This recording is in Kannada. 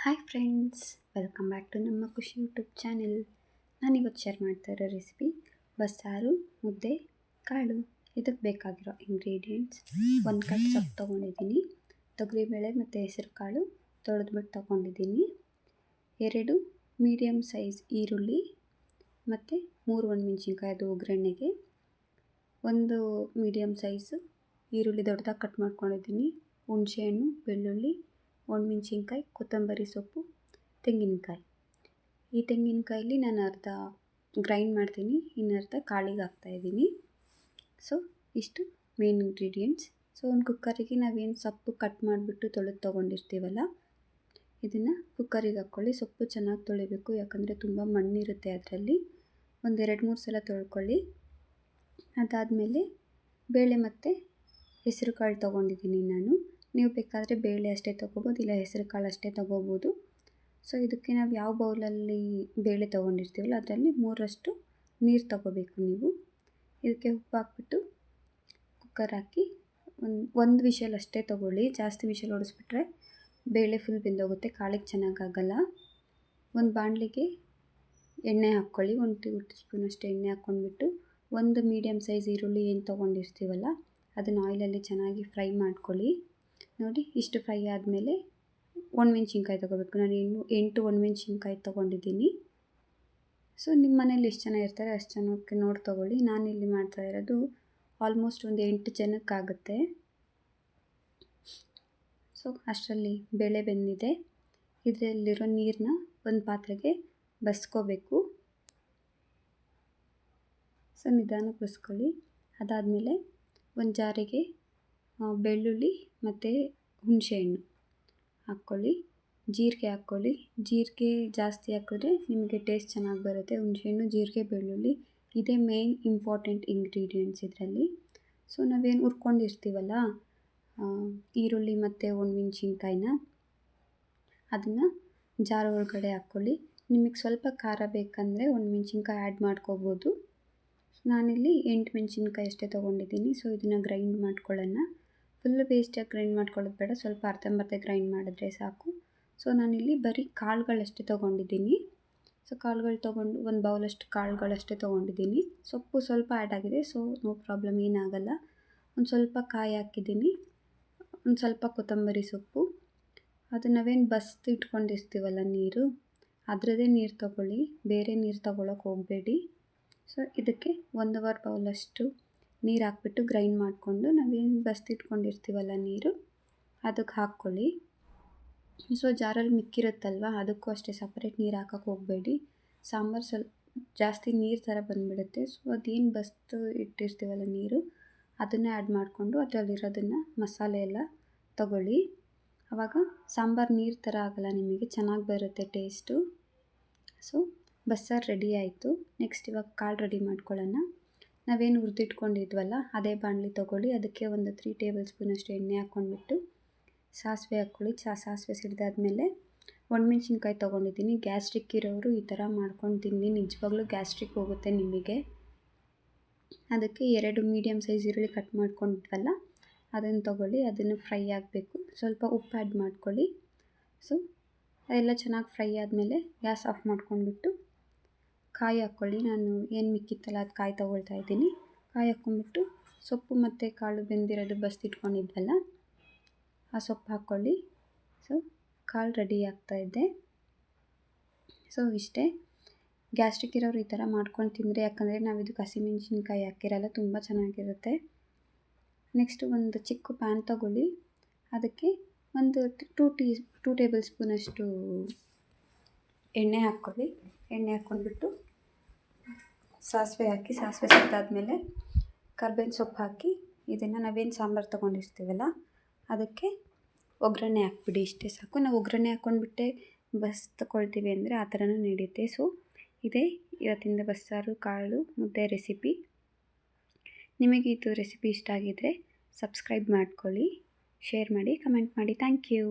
Hi friends welcome back to ನಮ್ಮ ಖುಷಿ ಯೂಟ್ಯೂಬ್ ಚಾನೆಲ್ ನಾನಿವತ್ತು ಶೇರ್ ಮಾಡ್ತಾ ಇರೋ ರೆಸಿಪಿ ಬಸ್ಸಾರು, ಮುದ್ದೆ, ಕಾಳು. ಇದಕ್ಕೆ ಬೇಕಾಗಿರೋ ಇಂಗ್ರೀಡಿಯೆಂಟ್ಸ್ ಒಂದು ಕಪ್ ಸೊಪ್ಪು ತೊಗೊಂಡಿದ್ದೀನಿ. ತೊಗರಿಬೇಳೆ ಮತ್ತು ಹೆಸರು ಕಾಳು ತೊಳೆದ್ಬಿಟ್ಟು ತೊಗೊಂಡಿದ್ದೀನಿ. ಎರಡು ಮೀಡಿಯಮ್ ಸೈಜ್ ಈರುಳ್ಳಿ ಮತ್ತು ಮೂರು ಒಣಮೆಣ್ಸಿನ್ಕಾಯಿ ಅದು ಒಗ್ಗರಣೆಗೆ. ಒಂದು ಮೀಡಿಯಮ್ ಸೈಜು ಈರುಳ್ಳಿ ದೊಡ್ಡದಾಗಿ ಕಟ್ ಮಾಡ್ಕೊಂಡಿದ್ದೀನಿ. ಹುಣಸೆಹಣ್ಣು ಬೆಳ್ಳುಳ್ಳಿ ಒಣಮೆಣ್ಸಿನ್ಕಾಯಿ, ಕೊತ್ತಂಬರಿ ಸೊಪ್ಪು, ತೆಂಗಿನಕಾಯಿ. ಈ ತೆಂಗಿನಕಾಯಲ್ಲಿ ನಾನು ಅರ್ಧ ಗ್ರೈಂಡ್ ಮಾಡ್ತೀನಿ ಇನ್ನು ಅರ್ಧ ಕಾಳಿಗೆ ಹಾಕ್ತಾಯಿದ್ದೀನಿ ಸೊ ಇಷ್ಟು ಮೇನ್ ಇಂಗ್ರೀಡಿಯೆಂಟ್ಸ್ ಸೊ ಒಂದು ಕುಕ್ಕರಿಗೆ ನಾವೇನು ಸೊಪ್ಪು ಕಟ್ ಮಾಡಿಬಿಟ್ಟು ತೊಳೆದು ತೊಗೊಂಡಿರ್ತೀವಲ್ಲ, ಇದನ್ನು ಕುಕ್ಕರಿಗೆ ಹಾಕ್ಕೊಳ್ಳಿ ಸೊಪ್ಪು ಚೆನ್ನಾಗಿ ತೊಳಿಬೇಕು, ಯಾಕಂದರೆ ತುಂಬ ಮಣ್ಣಿರುತ್ತೆ ಅದರಲ್ಲಿ. ಒಂದೆರಡು ಮೂರು ಸಲ ತೊಳ್ಕೊಳ್ಳಿ. ಅದಾದಮೇಲೆ ಬೇಳೆ ಮತ್ತು ಹೆಸರುಕಾಳು ತೊಗೊಂಡಿದ್ದೀನಿ ನಾನು. ನೀವು ಬೇಕಾದರೆ ಬೇಳೆ ಅಷ್ಟೇ ತೊಗೋಬೋದು, ಇಲ್ಲ ಹೆಸರು ಕಾಳು ಅಷ್ಟೇ ತೊಗೋಬೋದು. ಸೊ ಇದಕ್ಕೆ ನಾವು ಯಾವ ಬೌಲಲ್ಲಿ ಬೇಳೆ ತೊಗೊಂಡಿರ್ತೀವಲ್ಲ, ಅದರಲ್ಲಿ ಮೂರಷ್ಟು ನೀರು ತೊಗೋಬೇಕು ನೀವು. ಇದಕ್ಕೆ ಉಪ್ಪು ಹಾಕ್ಬಿಟ್ಟು ಕುಕ್ಕರ್ ಹಾಕಿ ಒಂದು ಒಂದು ವಿಷಲ್ ಅಷ್ಟೇ ತೊಗೊಳ್ಳಿ. ಜಾಸ್ತಿ ವಿಷಲ್ ಓಡಿಸ್ಬಿಟ್ರೆ ಬೇಳೆ ಫುಲ್ ಬೆಂದೋಗುತ್ತೆ, ಕಾಳಿಗೆ ಚೆನ್ನಾಗಾಗಲ್ಲ. ಒಂದು ಬಾಣಲಿಗೆ ಎಣ್ಣೆ ಹಾಕ್ಕೊಳ್ಳಿ, ಒಂದು ಟೂ ಸ್ಪೂನ್ ಅಷ್ಟು ಎಣ್ಣೆ ಹಾಕ್ಕೊಂಡ್ಬಿಟ್ಟು ಒಂದು ಮೀಡಿಯಮ್ ಸೈಜ್ ಈರುಳ್ಳಿ ಏನು ತೊಗೊಂಡಿರ್ತೀವಲ್ಲ, ಅದನ್ನು ಆಯಿಲಲ್ಲಿ ಚೆನ್ನಾಗಿ ಫ್ರೈ ಮಾಡ್ಕೊಳ್ಳಿ. ನೋಡಿ, ಇಷ್ಟು ಫ್ರೈ ಆದಮೇಲೆ ಒಣಮೆಣ್ಸಿನ್ಕಾಯಿ ತೊಗೋಬೇಕು. ನಾನು ಇನ್ನು ಎಂಟು ಒಣಮೆಣ್ಸಿನ್ಕಾಯಿ ತೊಗೊಂಡಿದ್ದೀನಿ. ಸೊ ನಿಮ್ಮ ಮನೇಲಿ ಎಷ್ಟು ಜನ ಇರ್ತಾರೆ ಅಷ್ಟು ಜನಕ್ಕೆ ನೋಡಿ ತೊಗೊಳ್ಳಿ. ಇಲ್ಲಿ ಮಾಡ್ತಾ ಇರೋದು ಆಲ್ಮೋಸ್ಟ್ ಒಂದು ಎಂಟು ಜನಕ್ಕಾಗುತ್ತೆ. ಸೊ ಅಷ್ಟರಲ್ಲಿ ಬೇಳೆ ಬೆಂದಿದೆ. ಇದರಲ್ಲಿರೋ ನೀರನ್ನ ಒಂದು ಪಾತ್ರೆಗೆ ಬಸ್ಕೋಬೇಕು. ಸೊ ನಿಧಾನಕ್ಕೆ ಬಸ್ಕೊಳ್ಳಿ ಅದಾದಮೇಲೆ ಒಂದು ಜಾರಿಗೆ ಬೆಳ್ಳುಳ್ಳಿ ಮತ್ತು ಹುಣಸೆಹಣ್ಣು ಹಾಕ್ಕೊಳ್ಳಿ. ಜೀರಿಗೆ ಹಾಕ್ಕೊಳ್ಳಿ. ಜೀರಿಗೆ ಜಾಸ್ತಿ ಹಾಕಿದ್ರೆ ನಿಮಗೆ ಟೇಸ್ಟ್ ಚೆನ್ನಾಗಿ ಬರುತ್ತೆ. ಹುಣಸೆಹಣ್ಣು ಜೀರಿಗೆ, ಬೆಳ್ಳುಳ್ಳಿ ಇದೇ ಮೇನ್ ಇಂಪಾರ್ಟೆಂಟ್ ಇಂಗ್ರೀಡಿಯೆಂಟ್ಸ್ ಇದರಲ್ಲಿ. ಸೊ ನಾವೇನು ಹುರ್ಕೊಂಡಿರ್ತೀವಲ್ಲ ಈರುಳ್ಳಿ ಮತ್ತು ಒಣಮೆಣ್ಸಿನ್ಕಾಯಿನ ಅದನ್ನು ಜಾರ ಒಳಗಡೆ ಹಾಕ್ಕೊಳ್ಳಿ. ನಿಮಗೆ ಸ್ವಲ್ಪ ಖಾರ ಬೇಕಂದರೆ ಮೆಣಸಿನ್ಕಾಯಿ ಆ್ಯಡ್ ಮಾಡ್ಕೋಬೋದು. ನಾನಿಲ್ಲಿ ಎಂಟು ಮೆಣಸಿನ್ಕಾಯಿ ಅಷ್ಟೇ ತೊಗೊಂಡಿದ್ದೀನಿ. ಸೊ ಇದನ್ನು ಗ್ರೈಂಡ್ ಮಾಡ್ಕೊಳ್ಳೋಣ. ಫುಲ್ಲು ಪೇಸ್ಟಾಗಿ ಗ್ರೈಂಡ್ ಮಾಡ್ಕೊಳ್ಳೋದು ಬೇಡ, ಸ್ವಲ್ಪ ಅರ್ಧಂಬರ್ಧ ಗ್ರೈಂಡ್ ಮಾಡಿದ್ರೆ ಸಾಕು. ಸೊ ನಾನಿಲ್ಲಿ ಬರೀ ಕಾಳುಗಳಷ್ಟೇ ತೊಗೊಂಡಿದ್ದೀನಿ. ಸೊ ಕಾಳುಗಳು ತೊಗೊಂಡು, ಒಂದು ಬೌಲಷ್ಟು ಕಾಳುಗಳಷ್ಟೇ ತೊಗೊಂಡಿದ್ದೀನಿ. ಸೊಪ್ಪು ಸ್ವಲ್ಪ ಆ್ಯಡ್ ಆಗಿದೆ ಸೊ ನೋ ಪ್ರಾಬ್ಲಮ್ ಏನಾಗಲ್ಲ. ಒಂದು ಸ್ವಲ್ಪ ಕಾಯಿ ಹಾಕಿದ್ದೀನಿ, ಒಂದು ಸ್ವಲ್ಪ ಕೊತ್ತಂಬರಿ ಸೊಪ್ಪು. ಅದು ನಾವೇನು ಬಸ್ದು ಇಟ್ಕೊಂಡಿರ್ತೀವಲ್ಲ ನೀರು, ಅದರದ್ದೇ ನೀರು ತೊಗೊಳ್ಳಿ, ಬೇರೆ ನೀರು ತೊಗೊಳಕ್ಕೆ ಹೋಗಬೇಡಿ. ಸೊ ಇದಕ್ಕೆ ಒಂದು ವಾರ ಬೌಲಷ್ಟು ನೀರು ಹಾಕ್ಬಿಟ್ಟು ಗ್ರೈಂಡ್ ಮಾಡಿಕೊಂಡು ನಾವೇನು ಬಸ್ತಿಟ್ಕೊಂಡಿರ್ತೀವಲ್ಲ ನೀರು ಅದಕ್ಕೆ ಹಾಕ್ಕೊಳ್ಳಿ. ಸೊ ಜಾರಲ್ಲಿ ಮಿಕ್ಕಿರುತ್ತಲ್ವ? ಅದಕ್ಕೂ ಅಷ್ಟೇ ಸಪ್ರೇಟ್ ನೀರು ಹಾಕಕ್ಕೆ ಹೋಗಬೇಡಿ. ಸಾಂಬಾರು ಸ್ವಲ್ಪ ಜಾಸ್ತಿ ನೀರು ಥರ ಬಂದುಬಿಡುತ್ತೆ. ಸೊ ಅದೇನು ಬಸ್ತು ಇಟ್ಟಿರ್ತೀವಲ್ಲ ನೀರು, ಅದನ್ನೇ ಆ್ಯಡ್ ಮಾಡಿಕೊಂಡು ಅದರಲ್ಲಿರೋದನ್ನು ಮಸಾಲೆ ಎಲ್ಲ ತಗೊಳ್ಳಿ. ಆವಾಗ ಸಾಂಬಾರು ನೀರು ಥರ ಆಗಲ್ಲ ನಿಮಗೆ, ಚೆನ್ನಾಗಿ ಬರುತ್ತೆ ಟೇಸ್ಟು ಸೊ ಬಸ್ಸಾರು ರೆಡಿ ಆಯಿತು. ನೆಕ್ಸ್ಟ್ ಇವಾಗ ಕಾಳು ರೆಡಿ ಮಾಡ್ಕೊಳ್ಳೋಣ. ನಾವೇನು ಹುರಿದಿಟ್ಕೊಂಡಿದ್ವಲ್ಲ, ಅದೇ ಬಾಣಲಿ ತೊಗೊಳ್ಳಿ, ಅದಕ್ಕೆ ಒಂದು ತ್ರೀ ಟೇಬಲ್ ಸ್ಪೂನಷ್ಟು ಎಣ್ಣೆ ಹಾಕ್ಕೊಂಡ್ಬಿಟ್ಟು ಸಾಸಿವೆ ಹಾಕ್ಕೊಳ್ಳಿ. ಚಾ ಸಾಸಿವೆ ಸಿಡ್ದಾದ್ಮೇಲೆ ಒಣಮೆಣ್ಸಿನ್ಕಾಯಿ ತೊಗೊಂಡಿದ್ದೀನಿ. ಗ್ಯಾಸ್ಟ್ರಿಕ್ ಇರೋರು ಈ ಥರ ಮಾಡ್ಕೊಂಡು ತಿಂದು ನಿಜವಾಗ್ಲೂ ಗ್ಯಾಸ್ಟ್ರಿಕ್ ಹೋಗುತ್ತೆ ನಿಮಗೆ. ಅದಕ್ಕೆ ಎರಡು ಮೀಡಿಯಮ್ ಸೈಜ್ ಈರುಳ್ಳಿ ಕಟ್ ಮಾಡ್ಕೊಂಡಿದ್ವಲ್ಲ, ಅದನ್ನು ತೊಗೊಳ್ಳಿ. ಅದನ್ನು ಫ್ರೈ ಆಗಬೇಕು. ಸ್ವಲ್ಪ ಉಪ್ಪು ಆ್ಯಡ್ ಮಾಡ್ಕೊಳ್ಳಿ. ಸೊ ಅದೆಲ್ಲ ಚೆನ್ನಾಗಿ ಫ್ರೈ ಆದಮೇಲೆ ಗ್ಯಾಸ್ ಆಫ್ ಮಾಡ್ಕೊಂಡ್ಬಿಟ್ಟು ಕಾಯಿ ಹಾಕ್ಕೊಳ್ಳಿ. ನಾನು ಏನು ಮಿಕ್ಕಿತ್ತಲ್ಲ ಅದು ಕಾಯಿ ತೊಗೊಳ್ತಾ ಇದ್ದೀನಿ. ಕಾಯಿ ಹಾಕ್ಕೊಂಬಿಟ್ಟು ಸೊಪ್ಪು ಮತ್ತು ಕಾಳು ಬೆಂದಿರೋದು ಬಸ್ತಿಟ್ಕೊಂಡಿದ್ವಲ್ಲ ಆ ಸೊಪ್ಪು ಹಾಕ್ಕೊಳ್ಳಿ. ಸೊ ಕಾಳು ರೆಡಿ ಆಗ್ತಾಯಿದ್ದೆ ಸೊ ಇಷ್ಟೇ. ಗ್ಯಾಸ್ಟ್ರಿಕ್ ಇರೋರು ಈ ಥರ ಮಾಡ್ಕೊಂಡು ತಿಂದರೆ, ಯಾಕಂದರೆ ನಾವು ಇದಕ್ಕೆ ಹಸಿಮೆಣ್ಸಿನ್ಕಾಯಿ ಹಾಕಿರಲ್ಲ, ತುಂಬ ಚೆನ್ನಾಗಿರುತ್ತೆ. ನೆಕ್ಸ್ಟು ಒಂದು ಚಿಕ್ಕ ಪ್ಯಾನ್ ತೊಗೊಳ್ಳಿ. ಅದಕ್ಕೆ ಒಂದು ಟೂ ಟೀ ಟೂ ಟೇಬಲ್ ಸ್ಪೂನಷ್ಟು ಎಣ್ಣೆ ಹಾಕ್ಕೊಳ್ಳಿ. ಎಣ್ಣೆ ಹಾಕ್ಕೊಂಡ್ಬಿಟ್ಟು ಸಾಸಿವೆ ಹಾಕಿ, ಸಾಸಿವೆ ಸಿಕ್ಕಾದ್ಮೇಲೆ ಕರ್ಬೇವಿನ ಸೊಪ್ಪು ಹಾಕಿ, ಇದನ್ನು ನಾವೇನು ಸಾಂಬಾರು ತೊಗೊಂಡಿರ್ತೀವಲ್ಲ, ಅದಕ್ಕೆ ಒಗ್ಗರಣೆ ಹಾಕ್ಬಿಡಿ, ಇಷ್ಟೇ ಸಾಕು. ನಾವು ಒಗ್ಗರಣೆ ಹಾಕ್ಕೊಂಡ್ಬಿಟ್ಟೆ ಬಸ್ ತಗೊಳ್ತೀವಿ ಅಂದರೆ ಆ ಥರನೂ ನಡೆಯುತ್ತೆ ಸೊ ಇದೇ ಇವತ್ತಿಂದ ಬಸ್ಸಾರು, ಕಾಳು, ಮುದ್ದೆ ರೆಸಿಪಿ ನಿಮಗೆ ಇದು ರೆಸಿಪಿ ಇಷ್ಟ ಆಗಿದ್ದರೆ ಸಬ್ಸ್ಕ್ರೈಬ್ ಮಾಡ್ಕೊಳ್ಳಿ ಶೇರ್ ಮಾಡಿ ಕಮೆಂಟ್ ಮಾಡಿ. Thank you